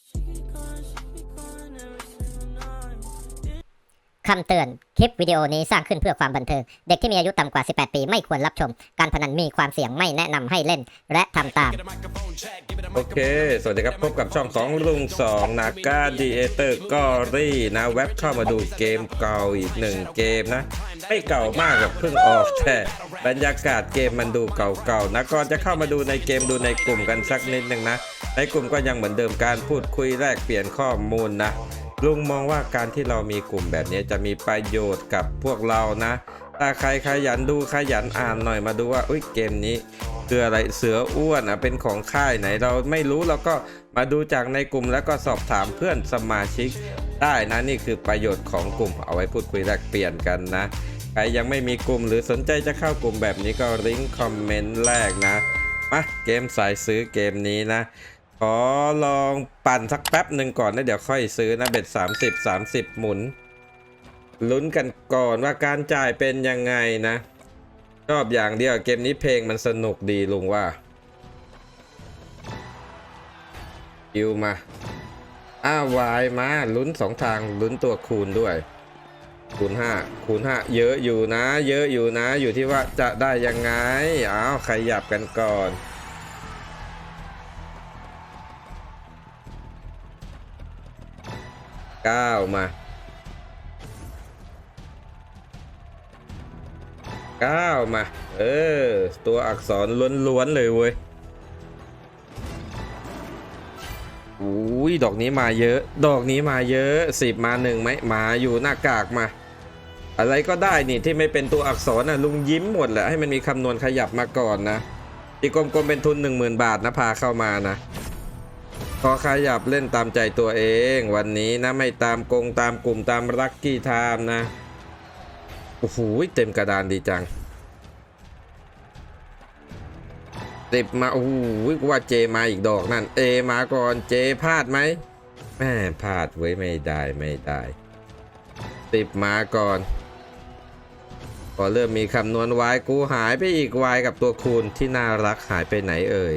She be gone, she be gone every single คำเตือน คลิปวิดีโอนี้สร้างขึ้นเพื่อความบันเทิง เด็กที่มีอายุต่ำกว่า 18 ปีไม่ควรรับชม การพนันมีความเสี่ยงไม่แนะนำให้เล่น และทำตาม โอเค สวัสดีครับ พบกับช่องสองลุงสองนาก้าดีเอเตอร์กอรี่นะแว็บเข้ามาดูเกมเก่าอีกหนึ่งเกมนะ ไม่เก่ามากแบบเพิ่งออกแต่บรรยากาศเกมมันดูเก่าๆนะก่อนจะเข้ามาดูในเกมดูในกลุ่มกันสักนิดหนึ่งนะ ในกลุ่มก็ยังเหมือนเดิมการพูดคุยแลกเปลี่ยนข้อมูลนะ ลุงมองว่าการที่เรามีกลุ่มแบบนี้จะมีประโยชน์กับพวกเรานะถ้าใครขยันดูขยันอ่านหน่อยมาดูว่าอุ้ยเกมนี้คืออะไรเสืออ้วนอะเป็นของค่ายไหนเราไม่รู้เราก็มาดูจากในกลุ่มแล้วก็สอบถามเพื่อนสมาชิก ได้นะนี่คือประโยชน์ของกลุ่มเอาไว้พูดคุยแลกเปลี่ยนกันนะใครยังไม่มีกลุ่มหรือสนใจจะเข้ากลุ่มแบบนี้ก็ลิงก์คอมเมนต์แรกนะมาเกมสายซื้อเกมนี้นะ ขอลองปั่นสักแป๊บหนึ่งก่อนนะเดี๋ยวค่อยซื้อนะเบ็ด30 30หมุน ลุ้นกันก่อนว่าการจ่ายเป็นยังไงนะชอบอย่างเดียวเกมนี้เพลงมันสนุกดีลุงว่าคิวมาอ้าววายมาลุ้นสองทางลุ้นตัวคูณด้วยคูณ5คูณ5เยอะอยู่นะ เยอะอยู่นะ อยู่ที่ว่าจะได้ยังไงอ้าวขยับกันก่อน เก้ามาเก้ามา เออ ตัวอักษรล้วนๆเลยเว้ยอุ้ยดอกนี้มาเยอะ ดอกนี้มาเยอะสิบมาหนึ่งไหมมาอยู่หน้ากากมา อะไรก็ได้นี่ที่ไม่เป็นตัวอักษรนะลุงยิ้มหมดแหละให้มันมีคำนวณขยับมาก่อนนะที่กลมๆเป็นทุน 10,000 บาทนะพาเข้ามานะ ขอขยับเล่นตามใจตัวเอง วันนี้นะไม่ตามกงตามกลุ่มตามรักกี้ไทม์นะ โอ้โหเต็มกระดานดีจังติบมาโอ้โหว่าเจมาอีกดอกนั่นเอมาก่อนเจพลาดไหมแม่พลาดเว้ไม่ได้ไม่ได้ ติบมาก่อนพอเริ่มมีคำนวณวายกูหายไปอีกวายกับตัวคูณที่น่ารักหายไปไหนเอ่ย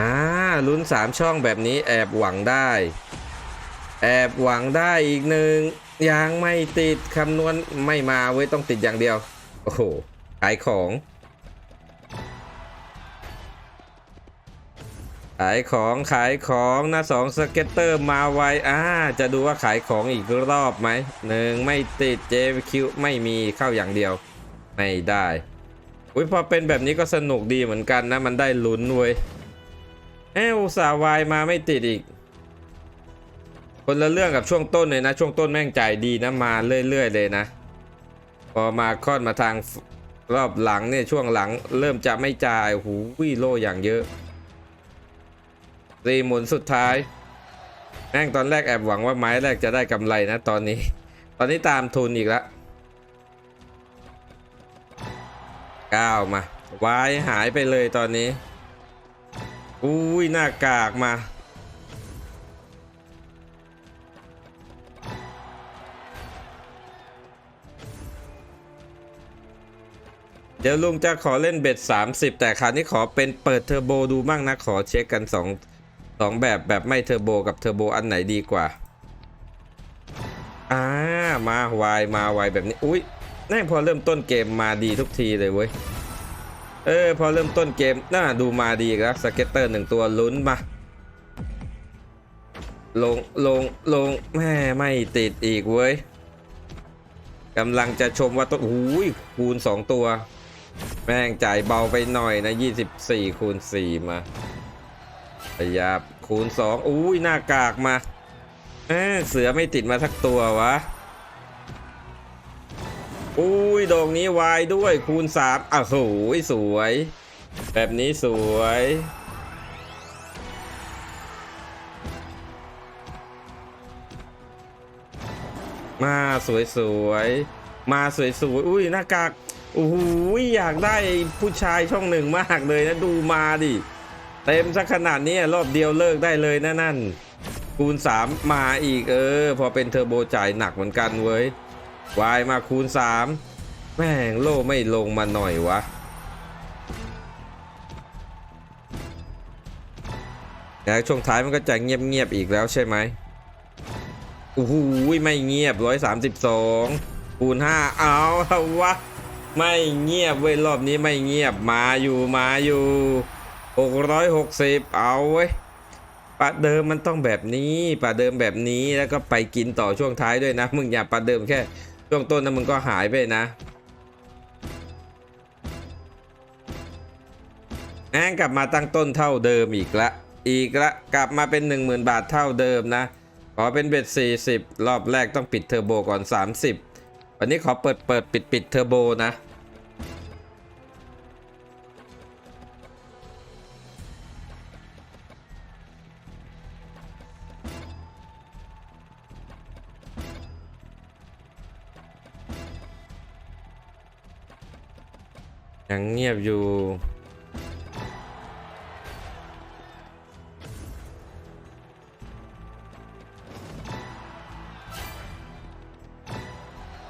อ่าลุ้นสามช่องแบบนี้แอบหวังได้ แอบหวังได้อีกหนึ่งยังไม่ติดคำนวณไม่มาเว้ยต้องติดอย่างเดียว โอ้โห ขายของ ขายของขายของนะสองสเก็ตเตอร์มาไวอ่าจะดูว่าขายของอีกรอบไหมหนึ่งไม่ติด JQ ไม่มีเข้าอย่างเดียว ไม่ได้อุ้ยพอเป็นแบบนี้ก็สนุกดีเหมือนกันนะ มันได้ลุ้นเว้ย เอออุตส่าวายมาไม่ติดอีก คนละเรื่องกับช่วงต้นเลยนะ ช่วงต้นแม่งจ่ายดีนะมาเรื่อยๆเลยนะ พอมาค่อนมาทางรอบหลังเนี่ยช่วงหลังเริ่มจะไม่จ่ายหูวิโลอย่างเยอะรีหมุนสุดท้ายแม่งตอนแรกแอบหวังว่าไม้แรกจะได้กำไรนะตอนนี้ ตอนนี้ตามทุนอีกล้วก้าวมาวายหายไปเลยตอนนี้ อุ้ยหน้ากากมา เดี๋ยวลุงจะขอเล่นเบ็ด 30 แต่คราวนี้ขอเป็นเปิดเทอร์โบดูมั่งนะ ขอเช็คกัน2งสองแบบแบบไม่เทอร์โบกับเทอร์โบอันไหนดีกว่า อ่ามาวายมาไวแบบนี้ อุ้ยแน่พอเริ่มต้นเกมมาดีทุกทีเลยเว้ย เออพอเริ่มต้นเกมน่าดูมาดีอีกแล้วสเก็ตเตอร์หนึ่งตัวลุ้นมาลงลงลงแม่ไม่ติดอีกเว้ยกำลังจะชมว่าต้นหูยคูณ 2 ตัว แม่งจ่ายเบาไปหน่อยนะ 24 คูณ 4 มาพยาบคูณ 2 อุ้ยหน้ากากมาเอ้เสือไม่ติดมาสักตัววะ อุ้ยดอกนี้วายด้วยคูณสามอ้าวโหยสวย แบบนี้สวย มาสวยสวยมาสวยสวยอุ้ยหน้ากากโอ้โหอยากได้ผู้ชายช่องหนึ่งมากเลยนะดูมาดิ เต็มสักขนาดนี้รอบเดียวเลิกได้เลยนะนั่น คูณ 3 มาอีกเออ พอเป็นเทอร์โบจ่ายหนักเหมือนกันเว้ย วายมาคูณ 3 แม่งโล่ไม่ลงมาหน่อยวะ แล้วช่วงท้ายมันก็จะเงียบๆอีกแล้วใช่ไหมโอ้โหไม่เงียบร้อยสามสิบสองคูณห้าเอาวะ ไม่เงียบเว้ยรอบนี้ไม่เงียบมาอยู่มาอยู่หกร้อยหกสิบเอาเว้ยประเดิมมันต้องแบบนี้ประเดิมแบบนี้แล้วก็ไปกินต่อช่วงท้ายด้วยนะ มึงอย่าประเดิมแค่ ช่วงต้นนะมึงก็หายไปนะแองกลับมาตั้งต้นเท่าเดิมอีกละ อีกละกลับมาเป็น 10,000 บาทเท่าเดิมนะ ขอเป็นเบ็ด 40 รอบแรกต้องปิดเทอร์โบก่อน 30 วันนี้ขอเปิดเปิดปิดปิดเทอร์โบนะ ยังเงียบอยู่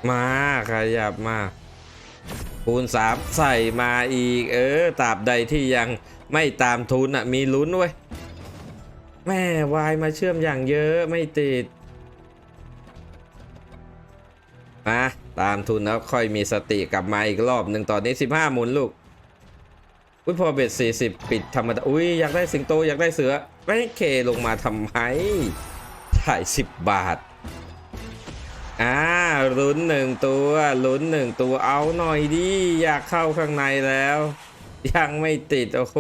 มาขยับมาคูณสามใส่มาอีก เออตราบใดที่ยังไม่ตามทุนอะ มีลุ้นเว้ย แม่วายมาเชื่อมอย่างเยอะไม่ติด มา ตามทุนแล้วค่อยมีสติกลับมาอีกรอบหนึ่งตอนนี้ 15 หมุนลูกอุ้ยพอเบ็ด40 ปิดธรรมดาอุ้ยอยากได้สิงโตอยากได้เสือไม่เคลงมาทำไมถ่าย 10 บาทอ่าลุ้นหนึ่งตัวลุ้นหนึ่งตัวเอาหน่อยดิอยากเข้าข้างในแล้ว ยังไม่ติด โอ้โห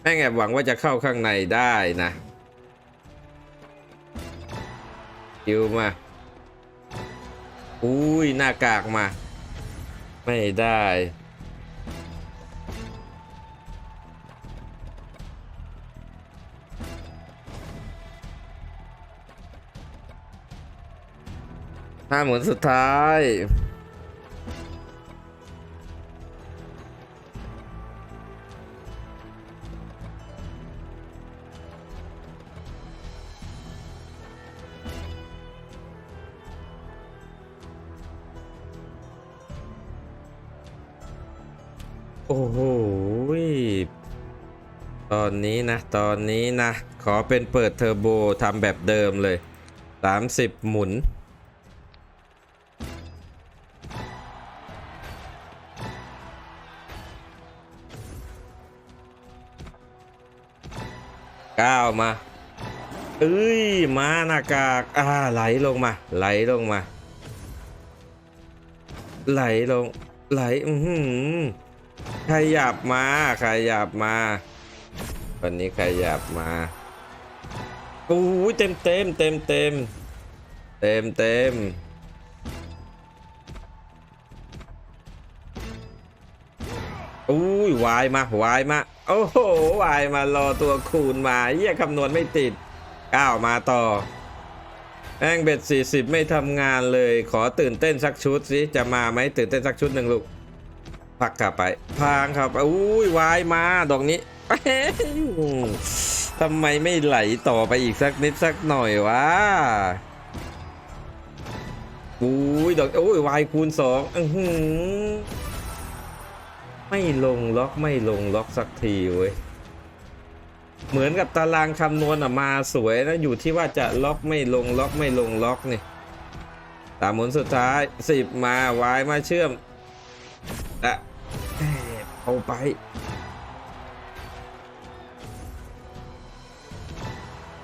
แม่งแอบหวังว่าจะเข้าข้างในได้นะคิวมา อุ้ยหน้ากากมา ไม่ได้ ห้าหมุนสุดท้าย โอ้โห ตอนนี้นะ ตอนนี้นะ ขอเป็นเปิดเทอร์โบทำแบบเดิมเลย 30 หมุน ก้าวมา เอ้ย มาหน้ากากอ่าไหลลงมา ไหลลงมา ไหลลง ไหล อือหือ ขยับมาขยับมาวันนี้ขยับมาโอ้ยเต็มเต็มเต็มเต็มเต็มเต็มอุ้ยวายมาวายมาโอ้โหวายมารอตัวคูณมาเยี่ยคำนวณไม่ติดก้าวมาต่อแองเบ็ด40 ไม่ทำงานเลย ขอตื่นเต้นสักชุดสิจะมาไหมตื่นเต้นสักชุดหนึ่งลูก พักกลับไปพางครับอุ้ยวายมาดอกนี้ทำไมไม่ไหลต่อไปอีกสักนิดสักหน่อยวะอุ้ยดอกอุ้ยวายคูณสองอื้อหือไม่ลงล็อกไม่ลงล็อกสักทีเว้ยเหมือนกับตารางคำนวณอะมาสวยนะอยู่ที่ว่าจะล็อกไม่ลงล็อกไม่ลงล็อกนี่ตามหมุนสุดท้ายสิบมาวายมาเชื่อมอะแอบ เอาไป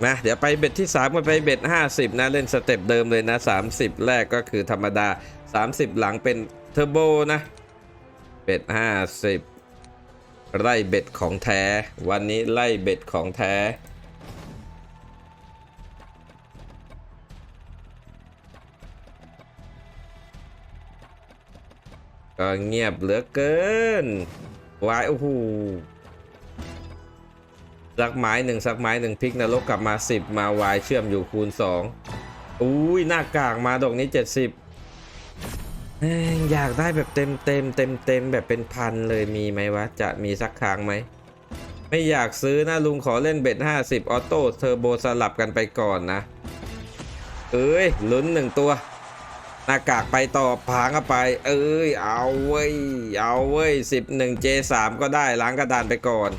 นะ เดี๋ยวไปเบ็ดที่3กันไปเบ็ด50 นะ เล่นสเต็ปเดิมเลยนะ 30 แรกก็คือธรรมดา 30 หลังเป็นเทอร์โบนะ เบ็ด50 ไล่เบ็ดของแท้ วันนี้ไล่เบ็ดของแท้ ก็เงียบเหลือเกินวายโอ้โหสักไม้หนึ่งสักไม้หนึ่งพลิกนรกกลับมา 10 มาวายเชื่อมอยู่คูณ 2 อุ้ยหน้ากากมาดอกนี้ 70 อยากได้แบบเต็มเต็มเต็มเต็มแบบเป็นพันเลยมีไหมวะ จะมีสักครั้งไหม ไม่อยากซื้อนะลุงขอเล่นเบ็ด 50 ออโต้เทอร์โบสลับกันไปก่อนนะ เอ้ยลุ้นหนึ่งตัว หน้ากากไปต่อผางเข้าไป เอ้ย เอาเว้ย เอาเว้ยสิบหนึ่งเจสามก็ได้ล้างกระดานไปก่อน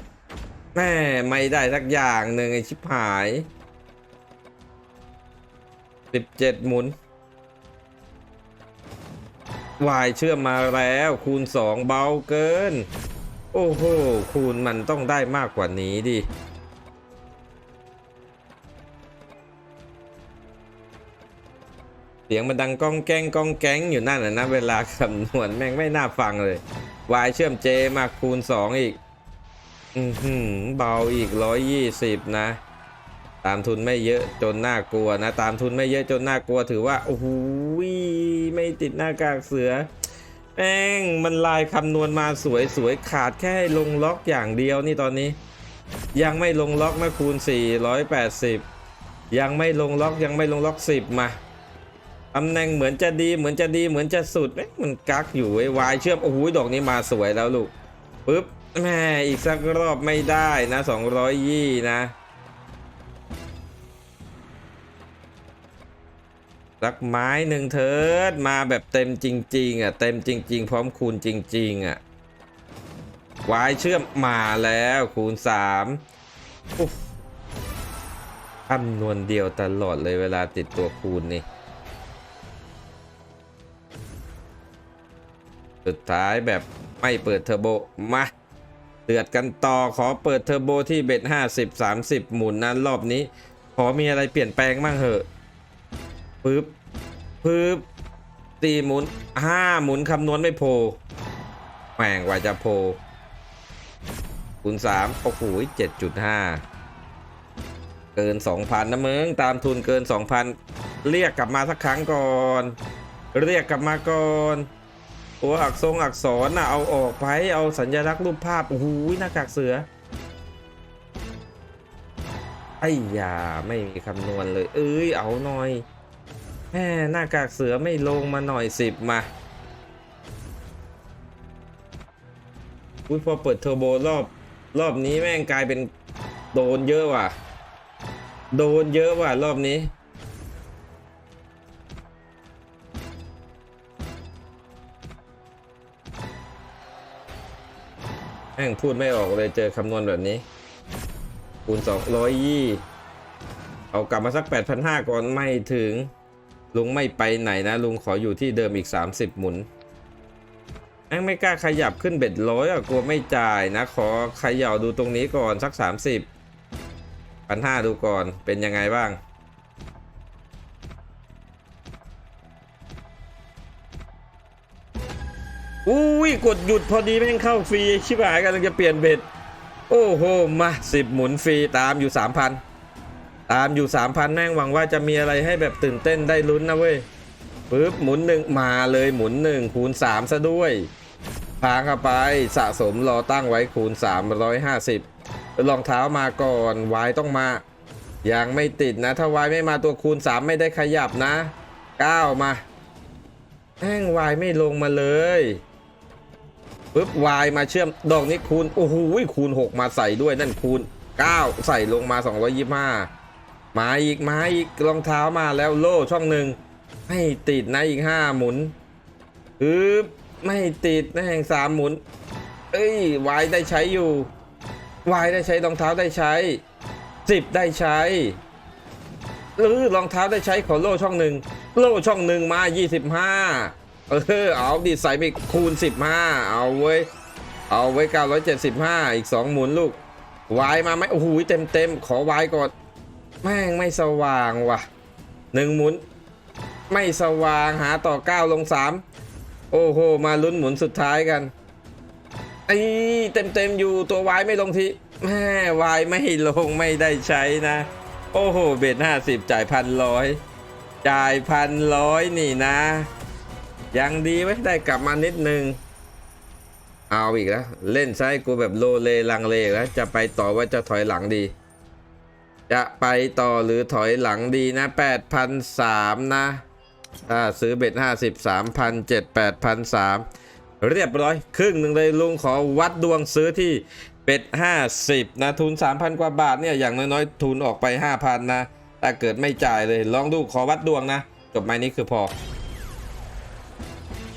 แม่ไม่ได้สักอย่างหนึ่งไอชิบหายสิบเจ็ดหมุนวายเชื่อมมาแล้วคูณสองเบาเกิน โอ้โห คูณมันต้องได้มากกว่านี้ดิ เสียงมันดังก้องแก้งก้องแก๊งอยู่นั่นน่ะนะเวลาคำนวณแม่งไม่น่าฟังเลยวายเชื่อมเจมาคูณสองอีก อืเบาอีกร้อยยี่สิบนะ ตามทุนไม่เยอะจนน่ากลัวนะ ตามทุนไม่เยอะจนน่ากลัวถือว่า โอ้โหไม่ติดหน้ากากเสือแม่งมันลายคำนวณมาสวยสวยขาดแค่ลงล็อกอย่างเดียวนี่ตอนนี้ ยังไม่ลงล็อกนะคูณ 480 ยังไม่ลงล็อกยังไม่ลงล็อก 10 มา ตำแหน่งเหมือนจะดีเหมือนจะดีเหมือนจะสุดเอ๊ะมันกักอยู่ไว้วายเชื่อมโอ้โหดอกนี้มาสวยแล้วลูกปึ๊บแม่อีกสักรอบไม่ได้นะ200ยี่นะสักไม้หนึ่งเถิดมาแบบเต็มจริง ๆอะเต็มจริง ๆ พร้อมคูณจริง ๆอะวายเชื่อมมาแล้วคูณสามอุ๊ยคำนวณเดียวตลอดเลยเวลาติดตัวคูณนี่ สุดท้ายแบบไม่เปิดเทอร์โบมาเดือดกันต่อขอเปิดเทอร์โบที่เบ็ด50 30 หมุนนั้นรอบนี้ ขอมีอะไรเปลี่ยนแปลงบ้างเหอะปึ๊บปึ๊บตีหมุนห้าหมุนคำนวณไม่โพแม่งกว่าจะโพคูณสามโอ้โหเจ็ดจุดห้าเกินสองพันนะมึงตามทุนเกินสองพันเรียกกลับมาสักครั้งก่อน เรียกกลับมาก่อน ตัวอักษรอักษรน่ะเอาออกไปเอาสัญลักษณ์รูปภาพโอ้โหหน้ากากเสือไอ้ยาไม่มีคำนวณเลย เอ้ยเอาหน่อยแม่หน้ากากเสือไม่ลงมาหน่อยสิบมาอุ้ยพอเปิดเทอร์โบรอบรอบนี้แม่งกลายเป็นโดนเยอะว่ะ โดนเยอะว่ะรอบนี้ แม่งพูดไม่ออกเลยเจอคำนวณแบบนี้ คูณ200ยี่เอากลับมาสัก8,500ก่อนไม่ถึง ลุงไม่ไปไหนนะ ลุงขออยู่ที่เดิมอีก30หมุนแม่งไม่กล้าขยับขึ้นเบ็ดร้อยอะกลัวไม่จ่ายนะ ขอเขย่าดูตรงนี้ก่อนสัก30พันห้าดูก่อนเป็นยังไงบ้าง ยกดหยุดพอดีแม่งเข้าฟรีชิบหายกำลังจะเปลี่ยนเบ็ด โอ้โหมาสิบหมุนฟรีตามอยู่3,000ตามอยู่3,000แม่งหวังว่าจะมีอะไรให้แบบตื่นเต้นได้ลุ้นนะเว้ยปึ๊บหมุนหนึ่งมาเลยหมุนหนึ่งคูณ3ซะด้วยพางเข้าไปสะสมรอตั้งไว้คูณ 350รองเท้ามาก่อนวายต้องมา ยังไม่ติดนะ ถ้าวายไม่มาตัวคูณ 3 ไม่ได้ขยับนะ 9 มาแม่งวายไม่ลงมาเลย ปึ๊บวายมาเชื่อมดอกนี้คูณโอ้โหคูณ 6 มาใส่ด้วยนั่นคูณ 9 ใส่ลงมา 225 มาอีกมาอีกรองเท้ามาแล้วโล่ช่องหนึ่งไม่ติดนะอีก 5 หมุนปึ๊บไม่ติดนะแห่งสามหมุน เอ้ยวายได้ใช้อยู่วายได้ใช้รองเท้าได้ใช้ 10 ได้ใช้หรือรองเท้าได้ใช้ขอโล่ช่องหนึ่งโล่ช่องหนึ่งมา 25 เออเอาดิใส่ไปคูณ 15 เอาเว้ยเอาไว้ 975 อีก 2 หมุนลูกวายมาไหมโอ้โหเต็มเต็มขอวายก่อนแม่งไม่สว่างว่ะหนึ่งหมุน ไม่สว่างหาต่อ 9 ลง 3 โอ้โห มาลุ้นหมุนสุดท้ายกันไอ้เต็มเต็มอยู่ตัววายไม่ลงทีแม่วายไม่ลงไม่ได้ใช้นะ โอ้โห เบ็ดห้าสิบจ่ายพันร้อยจ่ายพันร้อยนี่นะ ยังดีไว้ได้กลับมานิดนึง เอาอีกแล้ว เล่นไซกูแบบโลเลลังเลแล้วจะไปต่อว่าจะถอยหลังดี จะไปต่อหรือถอยหลังดีนะแปดพันสามนะถ้าซื้อเบ็ดห้าสิบสามพันเจ็ดแปดพันสามเรียบร้อย ครึ่งหนึ่งเลยลุงขอวัดดวงซื้อที่เป็ดห้าสิบนะ ทุนสามพันกว่าบาทเนี่ยอย่างน้อยๆ ทุนออกไปห้าพันนะ ถ้าเกิดไม่จ่ายเลย ลองดูขอวัดดวงนะ จบไม้นี้คือพอ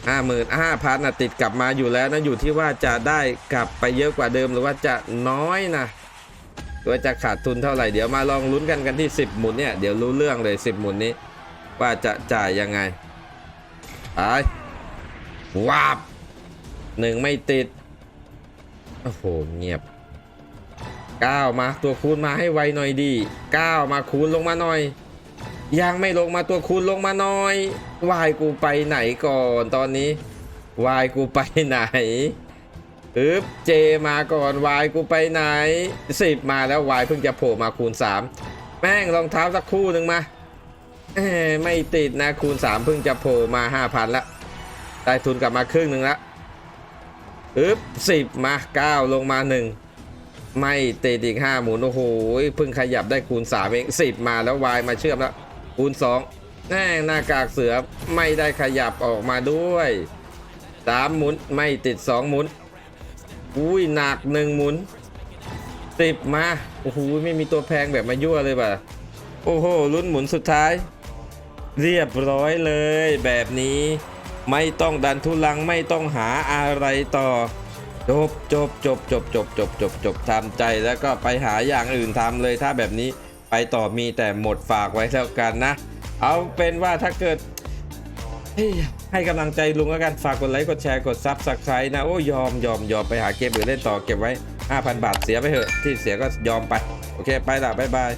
ห้าหมื่นห้าพันนะติดกลับมาอยู่แล้วนะอยู่ที่ว่าจะได้กลับไปเยอะกว่าเดิมหรือว่าจะน้อยนะว่าจะขาดทุนเท่าไหร่เดี๋ยวมาลองลุ้นกันกันที่ 10 หมุนเนี่ยเดี๋ยวรู้เรื่องเลย 10 หมุนนี้ ว่าจะจ่ายยังไงไปวาบหนึ่งไม่ติดโอ้โหเงียบ9มาตัวคูณมาให้ไวหน่อยดี9มาคูณลงมาหน่อย ยังไม่ลงมาตัวคูณลงมาหน่อย วายกูไปไหนก่อนตอนนี้วายกูไปไหนอึบเจมาก่อนวายกูไปไหนสิบมาแล้ววายเพิ่งจะโผล่มาคูณ3แม่งรองเท้าสักคู่หนึ่งมาไม่ติดนะคูณ3เพิ่งจะโผล่มา5,000ละได้ทุนกลับมาครึ่งหนึ่งละอึบสิบมา9ลงมา1ไม่ติดอีก5หมุนโอ้โหเพิ่งขยับได้คูณ3เอง10มาแล้ววายมาเชื่อมแล้วคูณ2 แน่หน้ากากเสือไม่ได้ขยับออกมาด้วยสามหมุนไม่ติดสองหมุนอุ้ยหนักหนึ่งหมุนสิบมาโอ้โหไม่มีตัวแพงแบบมายั่วเลยป่ะโอ้โหลุ้นหมุนสุดท้าย เรียบร้อยเลย แบบนี้ไม่ต้องดันทุลังไม่ต้องหาอะไรต่อ จบจบจบจบจบจบจบจบทำใจแล้วก็ไปหาอย่างอื่นทำเลยถ้าแบบนี้ไปต่อมีแต่หมดฝากไว้แล้วกันนะ เอาเป็นว่าถ้าเกิดให้กำลังใจลุงแล้วกันฝากกดไลค์กดแชร์กดซับสไครต์นะ โอ้ยอมยอมยอมไปหาเกมอื่นเล่นต่อเก็บไว้ 5,000 บาทเสียไปเถอะ ที่เสียก็ยอมไป โอเค ไปละบ๊ายบาย